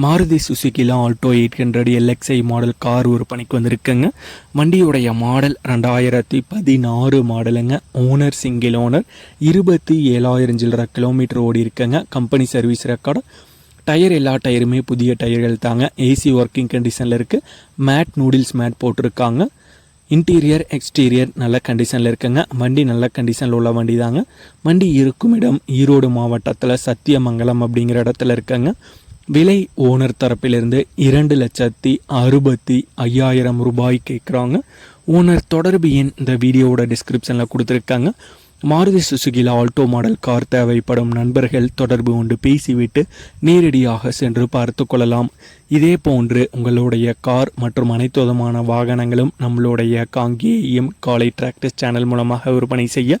Maruti சுசுக்கிலாம் Alto eight hundred LXI model car விற்பனைக்கு வந்திருக்குங்க. வண்டியுடைய மாடல் ரெண்டாயிரத்தி பதினாறு மாடலுங்க ஓனர் சிங்கிள் ஓனர் இருபத்தி ஏழாயிரம் சில்லற கிலோமீட்டர் ஓடி இருக்குங்க. கம்பெனி சர்வீஸ் ரெக்கார்டு டயர் எல்லா டயருமே புதிய டயர்கள் தாங்க. ஏசி ஒர்க்கிங் கண்டிஷனில் இருக்குது மேட் நூடில்ஸ் மேட் போட்டிருக்காங்க. இன்டீரியர் எக்ஸ்டீரியர் நல்ல கண்டிஷனில் இருக்குங்க. வண்டி நல்ல கண்டிஷனில் உள்ள வண்டி தாங்க. வண்டி இருக்கும் இடம் ஈரோடு மாவட்டத்தில் சத்தியமங்கலம் அப்படிங்கிற இடத்துல இருக்குங்க. விலை ஓனர் தரப்பிலிருந்து இரண்டு லட்சத்தி அறுபத்தி ஐயாயிரம் ரூபாய் கேட்குறாங்க ஓனர் தொடர்பு எண் இந்த வீடியோவோட டிஸ்கிரிப்ஷனில் கொடுத்துருக்காங்க. மாருதி சுசுகியில் ஆல்டோ மாடல் கார் தேவைப்படும் நண்பர்கள் தொடர்பு கொண்டு பேசிவிட்டு நேரடியாக சென்று பார்த்து கொள்ளலாம். இதே போன்று உங்களுடைய கார் மற்றும் அனைத்து விதமான வாகனங்களும் நம்மளுடைய காங்கேயம் காலை டிராக்டர்ஸ் சேனல் மூலமாக விற்பனை செய்ய